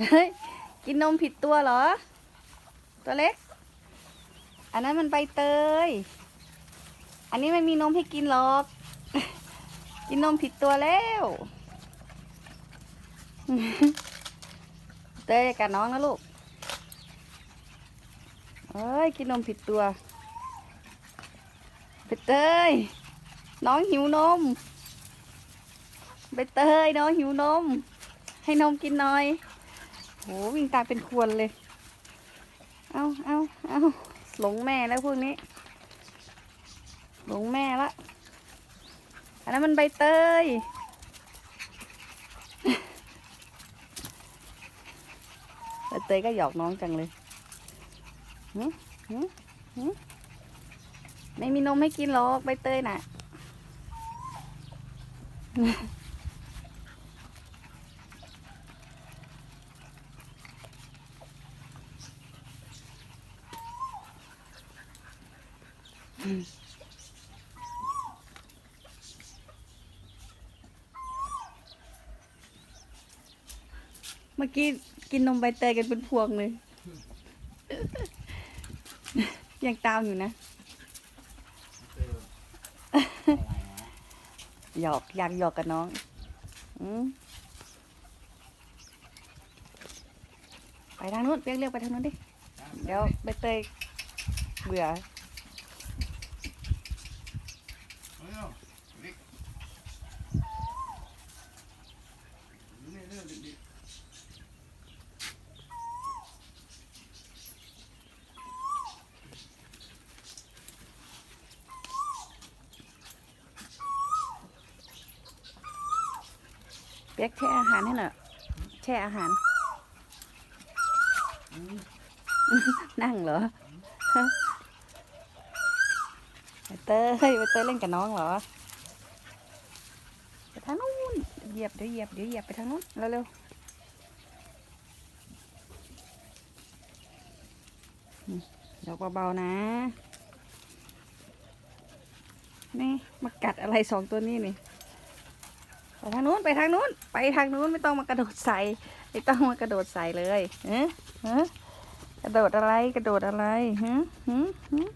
เฮ้ยกินนมผิดตัวเหรอ ตัวเล็ก อันนั้นมันใบเตย อันนี้ไม่มีนมให้กินหรอก กินนมผิดตัวแล้ว เตยกับน้องนะลูกเอ้ยกินนมผิดตัวใบเตย น้องหิวนมใบเตยน้องหิวนม ให้นมกินหน่อย โหวิ่งตามเป็นควรเลย เอาเอาเอาหลงแม่แล้วพวกนี้ หลงแม่ละ อันนั้นมันใบเตย ใบเตยก็หยอกน้องจังเลยหึหึหึไม่มีนมให้กินหรอกใบเตยน่ะ เมื่อกี้กินนมใบเตยกันเป็นพวงเลย ยังตามอยู่นะ หยอกอยากหยอกกับน้องอไปทางนู้นเรียกเรียกไปทางนู้นดิ เดี๋ยวใบเตยเบื่อ เปียกแช่อาหารให้หน่อยแช่อาหาร นั่งเหรอไปเตยไปเตยเล่นกับน้องเหรอไปทางนู้น เหยียบเดี๋ยวเหยียบเดี๋ยวเหยียบไปทางนู้นเร็วๆเดี๋ยวเบาๆนะ นี่มากัดอะไรสองตัวนี้นี่ไปทางนู้นไปทางนู้น ไปทางนู้นไม่ต้องมากระโดดใส่ไม่ต้องมากระโดดใส่เลยเอ๊ะฮะกระโดดอะไรกระโดดอะไรฮะฮะฮะ